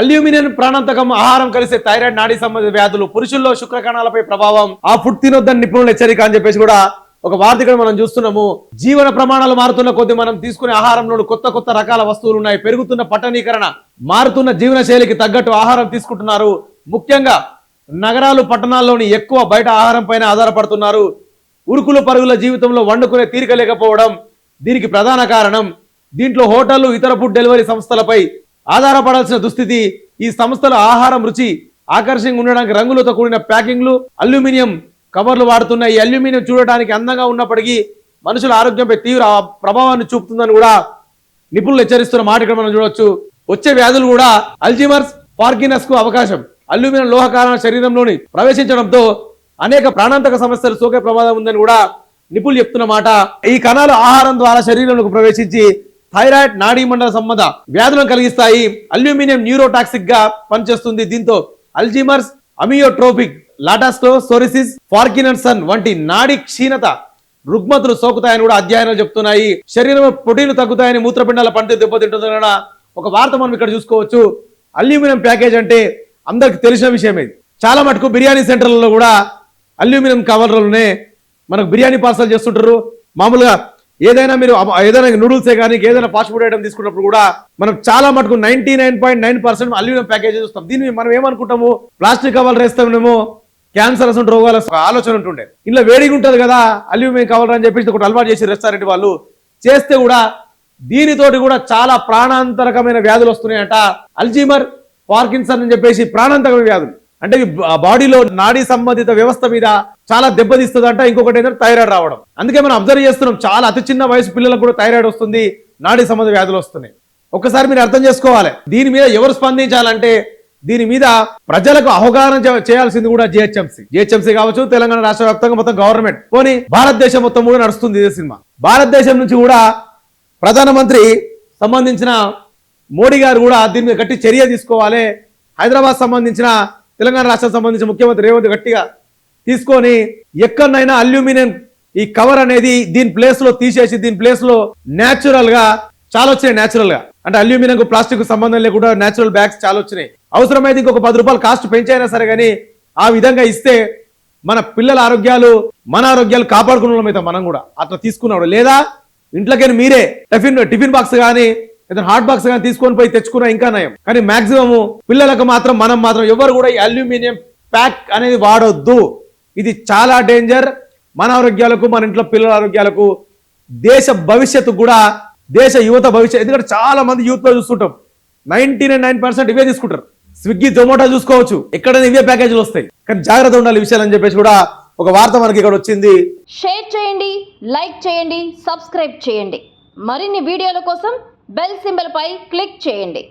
Aluminium ప్రాణాంతకం ఆహారం కలిసే thyroid నాడీ సంబంధిత వ్యాధులు పురుషుల్లో శుక్రకణాలపై ప్రభావం ఆ ఫుడ్ తినొద్దని నిపుణుల హెచ్చరిక అని చెప్పేసి కూడా ఒక వార్త మనం చూస్తున్నాము. జీవన ప్రమాణాలు మారుతున్న కొద్ది మనం తీసుకునే ఆహారంలో కొత్త కొత్త రకాల వస్తువులు ఉన్నాయి. పెరుగుతున్న పట్టణీకరణ మారుతున్న జీవన శైలికి తగ్గట్టు ఆహారం తీసుకుంటున్నారు. ముఖ్యంగా నగరాలు పట్టణాల్లోని ఎక్కువ బయట ఆహారం పైన ఆధారపడుతున్నారు. ఉరుకులు పరుగుల జీవితంలో వండుకునే తీరిక లేకపోవడం దీనికి ప్రధాన కారణం. దీంట్లో హోటళ్ళు ఇతర ఫుడ్ డెలివరీ సంస్థలపై ఆధారపడాల్సిన దుస్థితి ఈ సంస్థల ఆహారం రుచి ఆకర్షణ ఉండడానికి రంగులతో కూడిన ప్యాకింగ్లు అల్యూమినియం కవర్లు వాడుతున్న ఈ అల్యూమినియం చూడటానికి అందంగా ఉన్నప్పటికీ మనుషుల ఆరోగ్యంపై తీవ్ర ప్రభావాన్ని చూపుతుందని కూడా నిపుణులు హెచ్చరిస్తున్న మాట ఇక్కడ మనం చూడవచ్చు. వచ్చే వ్యాధులు కూడా అల్జిమర్స్ పార్కినస్కు అవకాశం. అల్యూమినియం లోహ కారణ శరీరంలోని ప్రవేశించడంతో అనేక ప్రాణాంతక సమస్యలు సోకే ప్రమాదం ఉందని కూడా నిపుణులు చెప్తున్న మాట. ఈ కణాలు ఆహారం ద్వారా శరీరంలోకి ప్రవేశించి థైరాయిడ్ నాడీ మండల సంబంధ వ్యాధులను కలిగిస్తాయి. అల్యూమినియం న్యూరోటాక్సిక్గా పనిచేస్తుంది. దీంతో అల్జీమర్స్ అమియోట్రోపిక్ లాటాస్టో సోరిసిస్ ఫార్కినర్సన్ వంటి నాడీ క్షీణత రుగ్మతులు సోకుతాయని కూడా అధ్యయనాలు చెప్తున్నాయి. శరీరంలో ప్రోటీన్లు తగ్గుతాయని మూత్రపిండాల పనితీరు దెబ్బతింటుందన్న ఒక వార్త మనం ఇక్కడ చూసుకోవచ్చు. అల్యూమినియం ప్యాకేజ్ అంటే అందరికి తెలిసిన విషయం ఇది చాలా మటుకు బిర్యానీ సెంటర్లలో కూడా అల్యూమినియం కవర్లలోనే మనకు బిర్యానీ పార్సల్ చేస్తుంటారు. మామూలుగా ఏదైనా మీరు ఏదైనా నూడిల్సే కానీ ఏదైనా ఫాస్ట్ ఫుడ్ ఐటమ్ తీసుకున్నప్పుడు కూడా మనం చాలా మటుకు ninety nine point nine percent aluminium package చూస్తాం దీన్ని మనం ఏమనుకుంటాము? ప్లాస్టిక్ కవర్లు వేస్తామేమో క్యాన్సర్ అసలు రోగాల ఆలోచన ఉంటుండే. ఇంట్లో వేడిగా ఉంటుంది కదా అల్యూమినియం కవర్ అని చెప్పేసి ఒకటి అలవాటు చేసి రెస్టారెంట్ వాళ్ళు చేస్తే కూడా దీనితోటి కూడా చాలా ప్రాణాంతరకమైన వ్యాధులు వస్తున్నాయంట. అల్జీమర్ పార్కిన్సన్ అని చెప్పేసి ప్రాణాంతకమైన వ్యాధులు. అంటే బా- బాడీలో నాడీ సంబంధిత వ్యవస్థ మీద చాలా దెబ్బతీస్తుంది అంట ఇంకొకటి ఏంటంటే థైరాయిడ్ రావడం. అందుకే మనం అబ్జర్వ్ చేస్తున్నాం చాలా అతి చిన్న వయసు పిల్లలకు కూడా థైరాయిడ్ వస్తుంది నాడీ సంబంధ వ్యాధులు వస్తున్నాయి. ఒక్కసారి మీరు అర్థం చేసుకోవాలి దీని మీద ఎవరు స్పందించాలంటే దీని మీద ప్రజలకు అవగాహన చేయాల్సింది కూడా జిహెచ్ఎంసీ. జిహెచ్ఎంసీ కావచ్చు తెలంగాణ రాష్ట్ర వ్యాప్తంగా మొత్తం గవర్నమెంట్. పోనీ భారతదేశం మొత్తం కూడా నడుస్తుంది ఇదే సినిమా. భారతదేశం నుంచి కూడా ప్రధానమంత్రి సంబంధించిన మోడీ గారు కూడా దీని మీద గట్టి చర్య తీసుకోవాలి. హైదరాబాద్ సంబంధించిన తెలంగాణ రాష్ట్రం సంబంధించిన ముఖ్యమంత్రి రేవంత్ గట్టిగా తీసుకొని ఎక్కడనైనా అల్యూమినియం ఈ కవర్ అనేది దీని ప్లేస్లో తీసేసి దీని ప్లేస్లో న్యాచురల్గా చాలా వచ్చినాయి న్యాచురల్గా. అంటే అల్యూమినియం ప్లాస్టిక్ సంబంధం లేకుండా నేచురల్ బ్యాగ్స్ చాలా వచ్చినాయి. అవసరమైతే ఇంకొక పది రూపాయలు కాస్ట్ పెంచైనా సరే కానీ ఆ విధంగా ఇస్తే మన పిల్లల ఆరోగ్యాలు మన ఆరోగ్యాలు కాపాడుకున్న మనం కూడా. అట్లా తీసుకున్నాడు లేదా ఇంట్లోకైనా మీరే టిఫిన్ టిఫిన్ బాక్స్ కానీ ఏదైనా హాట్ బాక్స్ కానీ తీసుకొని పోయి తెచ్చుకున్నా ఇంకా నయం. కానీ మాక్సిమం పిల్లలకు మాత్రం మనం మాత్రం ఎవరు కూడా ఈ అల్యూమినియం ప్యాక్ అనేది వాడొద్దు. ఇది చాలా డేంజర్ మన ఆరోగ్యాలకు మన ఇంట్లో పిల్లల ఆరోగ్యాలకు దేశ భవిష్యత్తు కూడా దేశ యువత భవిష్యత్తు ఎందుకంటే చాలా మంది యూత్లో చూసుకుంటాం చూస్తుంటాం నైన్టీ నైన్ పర్సెంట్ ఇవే తీసుకుంటారు. స్విగ్గీ జొమాటో చూసుకోవచ్చు. ఎక్కడైనా ఇవే ప్యాకేజీలు వస్తాయి. కానీ జాగ్రత్త ఉండాలి విషయాలు అని చెప్పేసి కూడా ఒక వార్త మనకి ఇక్కడ వచ్చింది. షేర్ చేయండి లైక్ చేయండి సబ్స్క్రైబ్ చేయండి. మరిన్ని వీడియోల కోసం బెల్ సింబల్పై క్లిక్ చేయండి.